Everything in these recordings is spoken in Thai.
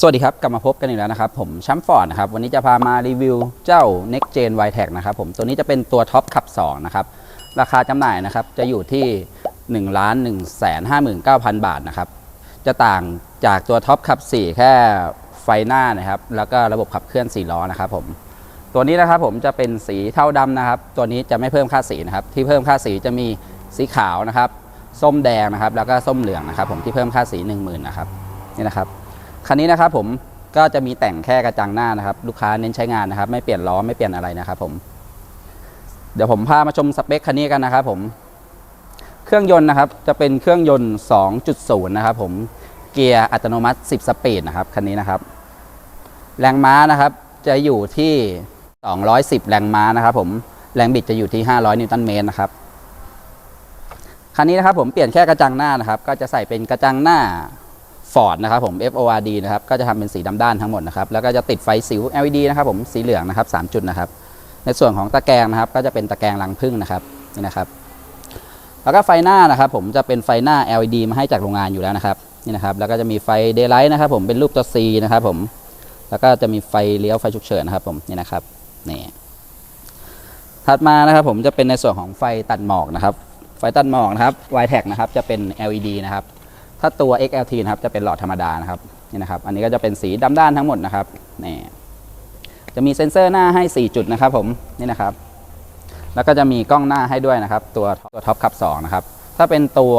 สวัสดีครับ กลับมาพบกันอีกแล้วนะครับ ผมชัมฟอร์ดนะครับ วันนี้จะพามารีวิวเจ้า Next Gen y t e c นะครับผมตัวนี้จะเป็นตัวท็อปขับ 2 นะครับ ราคาจำหน่ายนะครับ จะอยู่ที่ 1 1 5 9 0 0 0 บาทนะครับ จะต่างจากตัวท็อปขับ 4 แค่ไฟหน้านะครับ แล้วก็ระบบขับเคลื่อน 4 ล้อนะครับผมตัวนี้นะครับผมจะเป็นสีเทาดำนะครับ ตัวนี้จะไม่เพิ่มค่าสีนะครับ ที่เพิ่มค่าสีจะมีสีขาวนะครับ ส้มแดงนะครับ แล้วก็ส้มเหลืองนะครับ ผมที่เพิ่มค่าสี 1 0,000นะครับนี่นะครับ คันนี้นะครับผมก็จะมีแต่งแค่กระจังหน้านะครับ ลูกค้าเน้นใช้งานนะครับ ไม่เปลี่ยนล้อไม่เปลี่ยนอะไรนะครับผม เดี๋ยวผมพามาชมสเปคคันนี้กันนะครับผม เครื่องยนต์นะครับจะเป็นเครื่องยนต์ 2.0 นะครับผม เกียร์อัตโนมัติ 10 สปีดนะครับคันนี้นะครับ แรงม้านะครับจะอยู่ที่ 210 แรงม้านะครับผม แรงบิดจะอยู่ที่ 500 นิวตันเมตรนะครับ คันนี้นะครับผมเปลี่ยนแค่กระจังหน้านะครับ ก็จะใส่เป็นกระจังหน้า ฟอร์ดนะครับผม FORD นะครับก็จะทำเป็นสีดำด้านทั้งหมดนะครับแล้วก็จะติดไฟสิว LED นะครับผมสีเหลืองนะครับ3จุดนะครับในส่วนของตะแกรงนะครับก็จะเป็นตะแกรงรังผึ้งนะครับนี่นะครับ แล้วก็ไฟหน้านะครับผมจะเป็นไฟหน้า LED มาให้จากโรงงานอยู่แล้วนะครับนี่นะครับแล้วก็จะมีไฟ Daylight นะครับผมเป็นรูปตัว C นะครับผมแล้วก็จะมีไฟเลี้ยวไฟฉุกเฉินนะครับผมนี่นะครับนี่ถัดมานะครับผมจะเป็นในส่วนของไฟตัดหมอกนะครับไฟตัดหมอกนะครับ y t e c นะครับจะเป็น LED นะครับ ถ้าตัว XLT นะครับจะเป็นหลอดธรรมดานะครับนี่นะครับ อันนี้ก็จะเป็นสีดำด้านทั้งหมดนะครับนี่จะมีเซ็นเซอร์หน้าให้ 4 จุดนะครับผมนี่นะครับ แล้วก็จะมีกล้องหน้าให้ด้วยนะครับ ตัวตัวท็อปขับ2นะครับถ้าเป็นตัว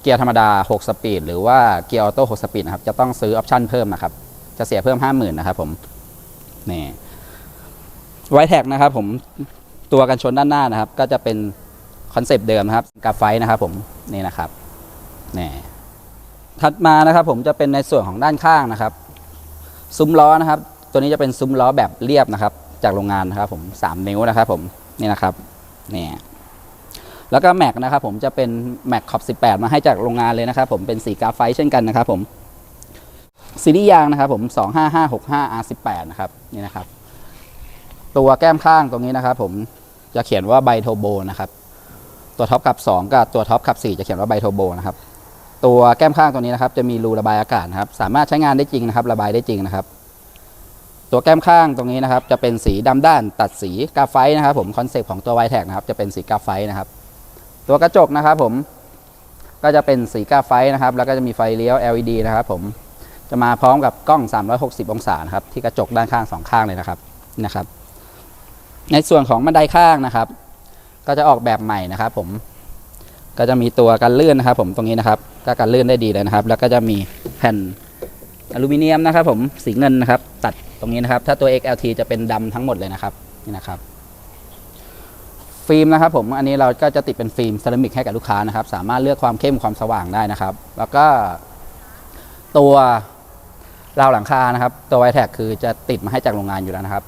เกียร์ธรรมดา 6 สปีดหรือว่าเกียร์ออโต้6สปีดนะครับจะต้องซื้อออปชั่นเพิ่มนะครับ จะเสียเพิ่ม 50,000นะครับผมนี่ไวแท็กนะครับผมตัวกันชนด้านหน้านะครับ ก็จะเป็นคอนเซปต์เดิมนะครับกราไฟต์นะครับผมนี่นะครับนี่ ถัดมานะครับผมจะเป็นในส่วนของด้านข้างนะครับ ซุ้มล้อนะครับ ตัวนี้จะเป็นซุ้มล้อแบบเรียบนะครับ จากโรงงานนะครับ ผม3นิ้วนะครับ ผมนี่นะครับนี่แล้วก็แม็กนะครับผมจะเป็นแม็กขอบ 18 มาให้จากโรงงานเลยนะครับ ผมเป็นสีกราไฟต์เช่นกันนะครับ ผมซีรีส์ยางนะครับ ผม25565 R18 นะครับนี่นะครับ ตัวแก้มข้างตรงนี้นะครับ ผมจะเขียนว่าไบโทโบนะครับ ตัวท็อปขับ 2 กับตัวท็อปขับ 4 จะเขียนว่าไบโทโบนะครับ ตัวแก้มข้างตัวนี้นะครับ จะมีรูระบายอากาศนะครับ สามารถใช้งานได้จริงนะครับ ระบายได้จริงนะครับ ตัวแก้มข้างตรงนี้นะครับ จะเป็นสีดำด้านตัดสีกราไฟต์นะครับ ผมคอนเซปต์ของตัวไวแท็กนะครับ จะเป็นสีกราไฟต์นะครับ ตัวกระจกนะครับ ผมก็จะเป็นสีกราไฟต์นะครับ แล้วก็จะมีไฟเลี้ยว LED นะครับ ผมจะมาพร้อมกับกล้อง 360 องศาครับที่กระจกด้านข้างสองข้างเลยนะครับนี่นะครับ ในส่วนของบันไดข้างนะครับ ก็จะออกแบบใหม่นะครับ ผม ก็จะมีตัวกันลื่นนะครับ ผมตรงนี้นะครับก็กันลื่นได้ดีเลยนะครับ แล้วก็จะมีแผ่นอลูมิเนียมนะครับ ผมสีเงินนะครับ ตัดตรงนี้นะครับ ถ้าตัว XLT จะเป็นดำทั้งหมดเลยนะครับนี่นะครับฟิล์มนะครับผมอันนี้เราก็จะติดเป็นฟิล์มเซรามิกให้กับลูกค้านะครับ สามารถเลือกความเข้มความสว่างได้นะครับ แล้วก็ตัวราวหลังคานะครับ ตัวไวแท็กคือจะติดมาให้จากโรงงานอยู่แล้วนะครับ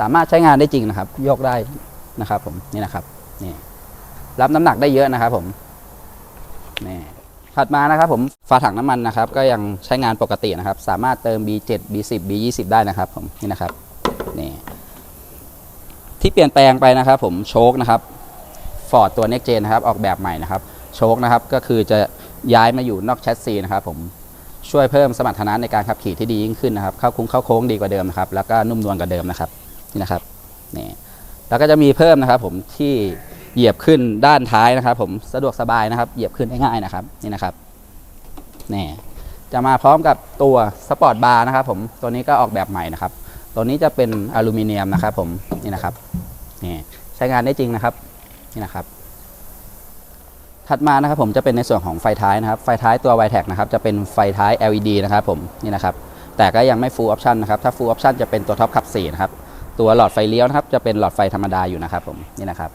สามารถใช้งานได้จริงนะครับ ยกได้นะครับ ผมนี่นะครับนี่ รับน้ำหนักได้เยอะนะครับผมนี่ถัดมานะครับผมฝาถังน้ำมันนะครับ ก็ยังใช้งานปกตินะครับ สามารถเติม B7 B10 B20 ได้นะครับ ผมนี่นะครับนี่ที่เปลี่ยนแปลงไปนะครับ ผมโชคนะครับฟอร์ดตัว Next Gen นะครับ ออกแบบใหม่นะครับ โชคนะครับก็คือจะย้ายมาอยู่นอกแชสซีนะครับ ผมช่วยเพิ่มสมรรถนะในการขับขี่ที่ดียิ่งขึ้นนะครับ เข้าคุ้งเข้าโค้งดีกว่าเดิมนะครับ แล้วก็นุ่มนวลกว่าเดิมนะครับนี่นะครับนี่แล้วก็จะมีเพิ่มนะครับ ผมที่ เหยียบขึ้นด้านท้ายนะครับ ผมสะดวกสบายนะครับ เหยียบขึ้นได้ง่ายนะครับนี่นะครับนี่จะมาพร้อมกับตัวสปอร์ตบาร์นะครับ ผมตัวนี้ก็ออกแบบใหม่นะครับ ตัวนี้จะเป็นอลูมิเนียมนะครับ ผมนี่นะครับนี่ใช้งานได้จริงนะครับนี่นะครับ ถัดมานะครับ ผมจะเป็นในส่วนของไฟท้ายนะครับ ไฟท้ายตัว y t e c นะครับ จะเป็นไฟท้าย LED นะครับ ผมนี่นะครับ แต่ก็ยังไม่ full option นะครับ ถ้า full option จะเป็นตัวท็อปขับ4นะครับ ตัวหลอดไฟเลี้ยวนะครับ จะเป็นหลอดไฟธรรมดาอยู่นะครับ ผมนี่นะครับ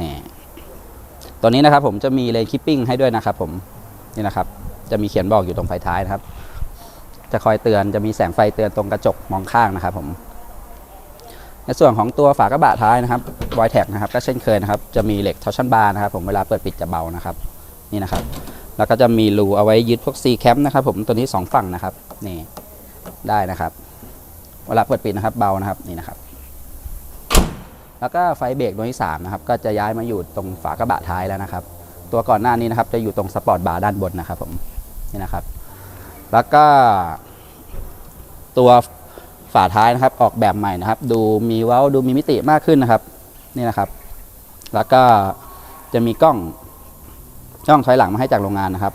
นี่ตัวนี้นะครับผมจะมีเลนคิปปิ้งให้ด้วยนะครับผมนี่นะครับ จะมีเขียนบอกอยู่ตรงไฟท้ายนะครับ จะคอยเตือนจะมีแสงไฟเตือนตรงกระจกมองข้างนะครับ ผม ในส่วนของตัวฝากระบะท้ายนะครับวายแท็กนะครับก็เช่นเคยนะครับ จะมีเหล็กทอชั่นบาร์นะครับ ผมเวลาเปิดปิดจะเบานะครับ นี่นะครับ แล้วก็จะมีรูเอาไว้ยึดพวกซีแคมนะครับ ผมตัวนี้สองฝั่งนะครับนี่ได้นะครับ เวลาเปิดปิดนะครับเบานะครับนี่นะครับ แล้วก็ไฟเบรกตัวที่3นะครับก็จะย้ายมาอยู่ตรงฝากระบะท้ายแล้วนะครับ ตัวก่อนหน้านี้นะครับจะอยู่ตรงสปอร์ตบาร์ด้านบนนะครับผมนี่นะครับ แล้วก็ ตัวฝาท้ายนะครับออกแบบใหม่นะครับ ดูมีเว้าดูมีมิติมากขึ้นนะครับนี่นะครับ แล้วก็จะมีกล้องกล้องถอยหลังมาให้จากโรงงานนะครับ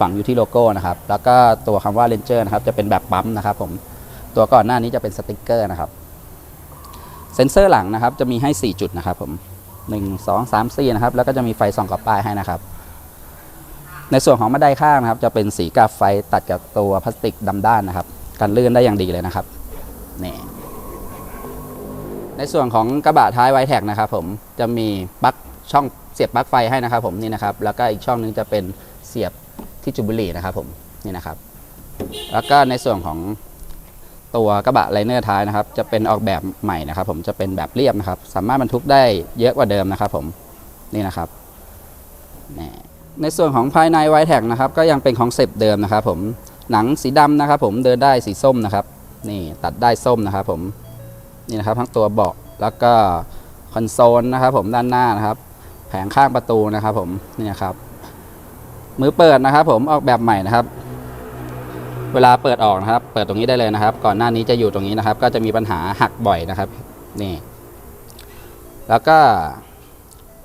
ฝังอยู่ที่โลโก้นะครับ แล้วก็ตัวคำว่า Ranger นะครับ จะเป็นแบบปั๊มนะครับ ผม ตัวก่อนหน้านี้จะเป็นสติกเกอร์นะครับ เซ็นเซอร์หลังนะครับ จะมีให้ 4 จุดนะครับผม1 2 3 4นะครับ แล้วก็จะมีไฟส่องกับป้ายให้นะครับ ในส่วนของบันไดข้างนะครับ จะเป็นสีกาไฟตัดกับตัวพลาสติกดำด้านนะครับ กันลื่นได้อย่างดีเลยนะครับนี่ในส่วนของกระบะท้ายไวแท็กนะครับ ผมจะมีปลั๊กช่องเสียบปลั๊กไฟให้นะครับผมนี่นะครับ แล้วก็อีกช่องหนึงจะเป็นเสียบที่จุบุรีนะครับผมนี่นะครับ แล้วก็ในส่วนของ ตัวกระบะไลเนอร์ท้ายนะครับ จะเป็นออกแบบใหม่นะครับ ผมจะเป็นแบบเรียบนะครับ สามารถบรรทุกได้เยอะกว่าเดิมนะครับผมนี่นะครับในส่วนของภายในไวแท็กนะครับก็ยังเป็นของเซปเดิมนะครับ ผมหนังสีดำนะครับ ผมเดินได้สีส้มนะครับ นี่ตัดได้ส้มนะครับ ผมนี่นะครับทั้งตัวเบาะแล้วก็คอนโซลนะครับผมด้านหน้านะครับ แผงข้างประตูนะครับ ผมนี่นะครับมือเปิดนะครับ ผมออกแบบใหม่นะครับ เวลาเปิดออกนะครับ เปิดตรงนี้ได้เลยนะครับ ก่อนหน้านี้จะอยู่ตรงนี้นะครับ ก็จะมีปัญหาหักบ่อยนะครับ นี่ แล้วก็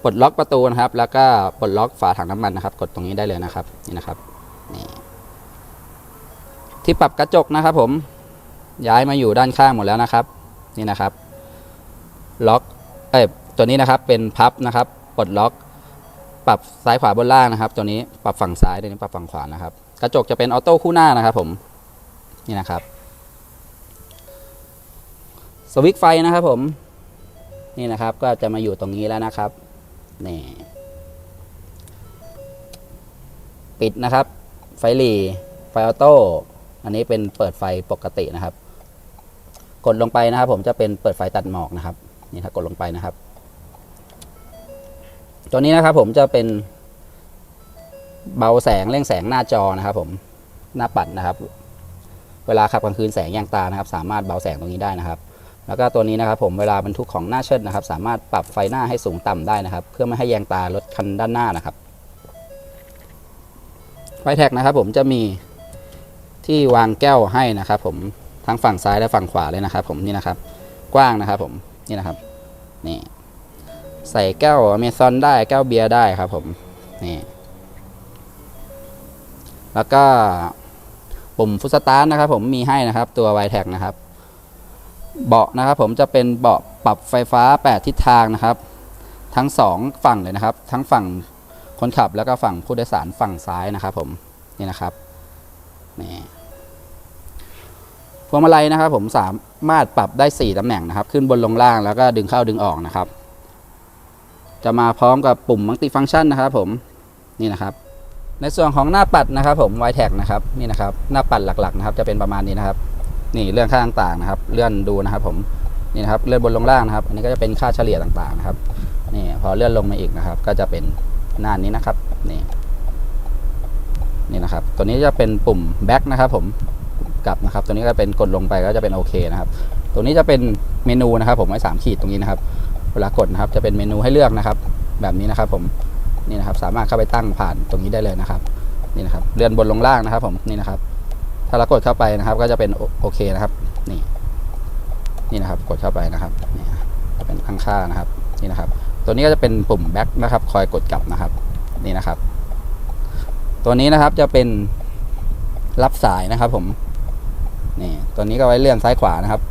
ปลดล็อกประตูนะครับ แล้วก็ปลดล็อกฝาถังน้ำมันนะครับ กดตรงนี้ได้เลยนะครับ นี่นะครับ นี่ที่ปรับกระจกนะครับ ผม ย้ายมาอยู่ด้านข้างหมดแล้วนะครับ นี่นะครับ ล็อก เอ้ย ตัวนี้นะครับ เป็นพับนะครับ ปลดล็อก ปรับซ้ายขวาบนล่างนะครับ ตัวนี้ปรับฝั่งซ้ายตัวนี้ปรับฝั่งขวานะครับ กระจกจะเป็นออโต้คู่หน้านะครับ ผมนี่นะครับสวิตช์ไฟนะครับผมนี่นะครับก็จะมาอยู่ตรงนี้แล้วนะครับนี่ปิดนะครับ ไฟหลีไฟออโต้อันนี้เป็นเปิดไฟปกตินะครับ กดลงไปนะครับ ผมจะเป็นเปิดไฟตัดหมอกนะครับ นี่ถ้ากดลงไปนะครับ ตัวนี้นะครับผมจะเป็นเบาแสงเร่งแสงหน้าจอนะครับผมหน้าปัดนะครับ เวลาขับกลางคืนแสงแยงตานะครับ สามารถเบาแสงตรงนี้ได้นะครับ แล้วก็ตัวนี้นะครับผมเวลาบรรทุกของหน้าเชิดนะครับ สามารถปรับไฟหน้าให้สูงต่ำได้นะครับ เพื่อไม่ให้แยงตารถคันด้านหน้านะครับไฟแท็กนะครับผมจะมีที่วางแก้วให้นะครับ ผมทั้งฝั่งซ้ายและฝั่งขวาเลยนะครับ ผมนี่นะครับ กว้างนะครับ ผมนี่นะครับนี่ ใส่แก้วเมซอนได้แก้วเบียร์ได้ครับผมนี่แล้วก็ปุ่มฟุตสตาร์ทนะครับผมมีให้นะครับตัว y t e c นะครับ เบาะนะครับผมจะเป็นเบาะปรับไฟฟ้า 8 ทิศทางนะครับ ทั้ง 2 ฝั่งเลยนะครับ ทั้งฝั่งคนขับแล้วก็ฝั่งผู้โดยสารฝั่งซ้ายนะครับผมนี่นะครับนี่พวงมาลัยนะครับผมสามารถปรับได้ 4ตำแหน่งนะครับ ขึ้นบนลงล่างแล้วก็ดึงเข้าดึงออกนะครับ จะมาพร้อมกับปุ่มมัลติฟังก์ชันนะครับผมนี่นะครับ ในส่วนของหน้าปัดนะครับผม y t e c นะครับนี่นะครับหน้าปัดหลักๆนะครับจะเป็นประมาณนี้นะครับ นี่เรื่องค่าต่างๆนะครับ เลื่อนดูนะครับผมนี่นะครับเลื่อนบนลงล่างนะครับ อันนี้ก็จะเป็นค่าเฉลี่ยต่างๆนะครับนี่พอเลื่อนลงมาอีกนะครับ ก็จะเป็นหน้านี้นะครับนี่นี่นะครับตัวนี้จะเป็นปุ่ม back นะครับผมกลับนะครับ ตัวนี้ก็เป็นกดลงไปก็จะเป็นโอเคนะครับ ตัวนี้จะเป็นเมนูนะครับ ผมไว้สามขีดตรงนี้นะครับ เวลากดนะครับจะเป็นเมนูให้เลือกนะครับ แบบนี้นะครับผมนี่นะครับสามารถเข้าไปตั้งผ่านตรงนี้ได้เลยนะครับนี่นะครับเลื่อนบนลงล่างนะครับผมนี่นะครับ ถ้าเรากดเข้าไปนะครับ ก็จะเป็นโอเคนะครับนี่นี่นะครับกดเข้าไปนะครับนี่จะเป็นตั้งค่านะครับนี่นะครับ ตัวนี้ก็จะเป็นปุ่มแบ็คนะครับ คอยกดกลับนะครับนี่นะครับ ตัวนี้นะครับจะเป็นรับสายนะครับผมนี่ตัวนี้ก็ไว้เลื่อนซ้ายขวานะครับ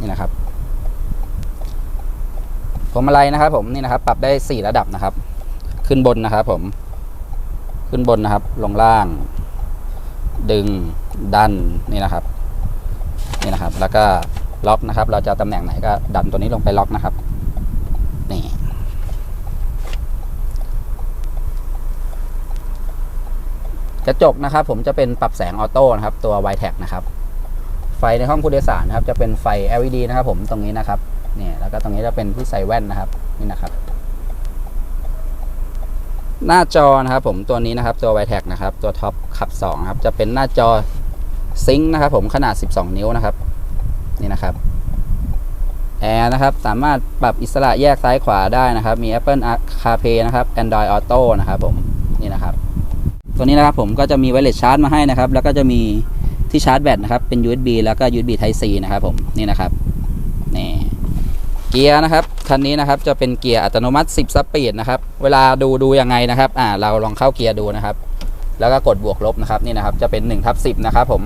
นี่นะครับ วงมาลัยนะครับ ผมนี่นะครับ ปรับได้ 4 ระดับนะครับ ขึ้นบนนะครับ ผม ขึ้นบนนะครับ ลงล่าง ดึงดันนี่นะครับ นี่นะครับ แล้วก็ล็อกนะครับ เราจะตำแหน่งไหนก็ดันตัวนี้ลงไปล็อกนะครับ นี่กระจกนะครับ ผมจะเป็นปรับแสงออโต้นะครับ ตัว y t e c นะครับ ไฟในห้องผู้โดยสารนะครับ จะเป็นไฟ LED นะครับ ผมตรงนี้นะครับ เนี่ยแล้วก็ตรงนี้จะเป็นที่ใส่แว่นนะครับนี่นะครับ หน้าจอนะครับผมตัวนี้นะครับตัว y t e c นะครับ ตัวท็อปขับ2ครับจะเป็นหน้าจอซิงค์นะครับ ผมขนาด 12 นิ้วนะครับ นี่นะครับแอร์นะครับสามารถปรับอิสระแยกซ้ายขวาได้นะครับ มี Apple CarPlay นะครับ Android Auto นะครับผมนี่นะครับ ตัวนี้นะครับผมก็จะมีไวเลสชาร์จมาให้นะครับ แล้วก็จะมีที่ชาร์จแบตนะครับเป็น USB แล้วก็ USB Type C นะครับผมนี่นะครับ กียร์นะครับคันนี้นะครับจะเป็นเกียร์อัตโนมัติ 10 สปีดนะครับเวลาดูดูยังไงนะครับอ่าเราลองเข้าเกียร์ดูนะครับ แล้วก็กดบวกลบนะครับนี่นะครับจะเป็น1ทับ10นะครับผม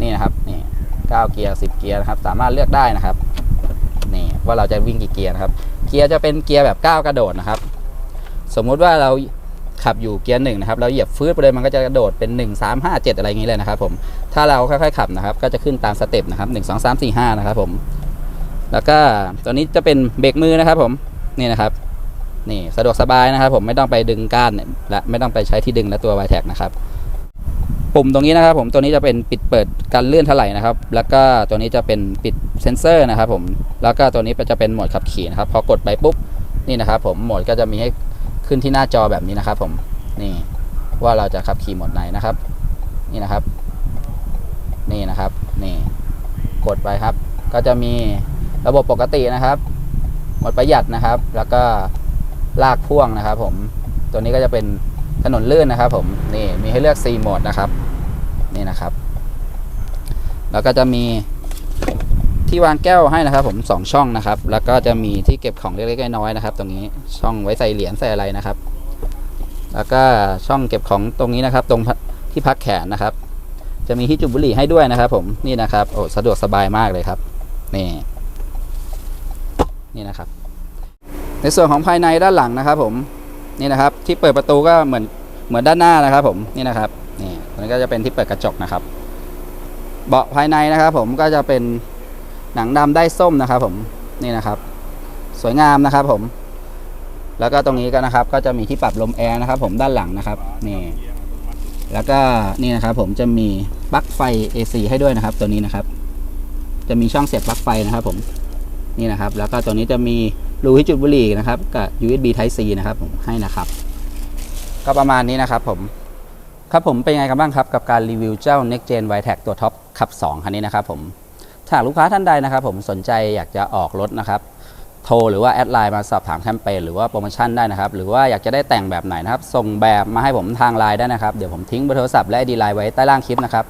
นี่นะครับนี่9เกียร์10 เกียร์นะครับสามารถเลือกได้นะครับนี่ว่าเราจะวิ่งกี่เกียร์นะครับ เกียร์จะเป็นเกียร์แบบก้าวกระโดดนะครับ สมมุติว่าเราขับอยู่เกียร์หนึ่งนะครับเราเหยียบฟื้นไปเลยมันก็จะกระโดดเป็น 1 3 5 7 อะไรอย่างนี้เลยนะครับผมถ้าเราค่อยๆขับนะครับ ก็จะขึ้นตามสเต็ปนะครับ 1 2 3 4 5 นะครับผม แล้วก็ตัวนี้จะเป็นเบรกมือนะครับ ผมนี่นะครับนี่สะดวกสบายนะครับ ผมไม่ต้องไปดึงก้านและไม่ต้องไปใช้ที่ดึงและตัว y t แท็กนะครับปุ่มตรงนี้นะครับ ผมตัวนี้จะเป็นปิดเปิดการเลื่อนเท่าไหร่นะครับ แล้วก็ตัวนี้จะเป็นปิดเซนเซอร์นะครับ ผมแล้วก็ตัวนี้จะเป็นโหมดขับขี่นะครับพอกดไปปุ๊บนี่นะครับ ผมโหมดก็จะมีให้ขึ้นที่หน้าจอแบบนี้นะครับ ผมนี่ว่าเราจะขับขี่โหมดไหนนะครับ นี่นะครับ นี่นะครับนี่กดไปครับ ก็จะมี ระบบปกตินะครับ หมดประหยัดนะครับ แล้วก็ลากพ่วงนะครับ ผมตัวนี้ก็จะเป็นถนนลื่นนะครับ ผมนี่มีให้เลือก 4 โหมดนะครับนี่นะครับ แล้วก็จะมีที่วางแก้วให้นะครับ ผมสองช่องนะครับ แล้วก็จะมีที่เก็บของเล็กๆน้อยๆนะครับ ตรงนี้ช่องไว้ใส่เหรียญใส่อะไรนะครับ แล้วก็ช่องเก็บของตรงนี้นะครับ ตรงที่พักแขนนะครับ จะมีที่จุดบุหรี่ให้ด้วยนะครับ ผมนี่นะครับโอ้สะดวกสบายมากเลยครับนี่ นี่นะครับ ในส่วนของภายในด้านหลังนะครับผมนี่นะครับที่เปิดประตูก็เหมือนเหมือนด้านหน้านะครับผมนี่นะครับนี่มันก็จะเป็นที่เปิดกระจกนะครับ เบาะภายในนะครับผมก็จะเป็นหนังดำได้ส้มนะครับผมนี่นะครับ สวยงามนะครับผม แล้วก็ตรงนี้ก็นะครับ ก็จะมีที่ปรับลมแอร์นะครับ ผมด้านหลังนะครับนี่แล้วก็นี่นะครับผมจะมีปลั๊กไฟ AC ให้ด้วยนะครับ ตัวนี้นะครับ จะมีช่องเสียบปลั๊กไฟนะครับผม นี่นะครับ แล้วก็ตัวนี้จะมีรูที่จุดบุหรี่นะครับกับ USB Type C นะครับผมให้นะครับ ก็ประมาณนี้นะครับผมครับผมเป็นไงกันบ้างครับกับการรีวิวเจ้า Next Gen y t e c ตัวท็อปขับ 2 คันนี้นะครับผมถ้าลูกค้าท่านใดนะครับ ผมสนใจอยากจะออกรถนะครับ โทรหรือว่าแอดไลน์มาสอบถามแคมเปญหรือว่าโปรโมชั่นได้นะครับ หรือว่าอยากจะได้แต่งแบบไหนนะครับ ส่งแบบมาให้ผมทางไลน์ได้นะครับ เดี๋ยวผมทิ้งเบอร์โทรศัพท์และดีไลน์ไว้ใต้ล่างคลิปนะครับ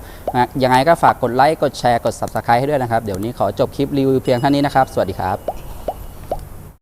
ยังไงก็ฝากกดไลค์ กดแชร์ กด subscribe ให้ด้วยนะครับ เดี๋ยวนี้ขอจบคลิปรีวิวเพียงเท่านี้นะครับ สวัสดีครับ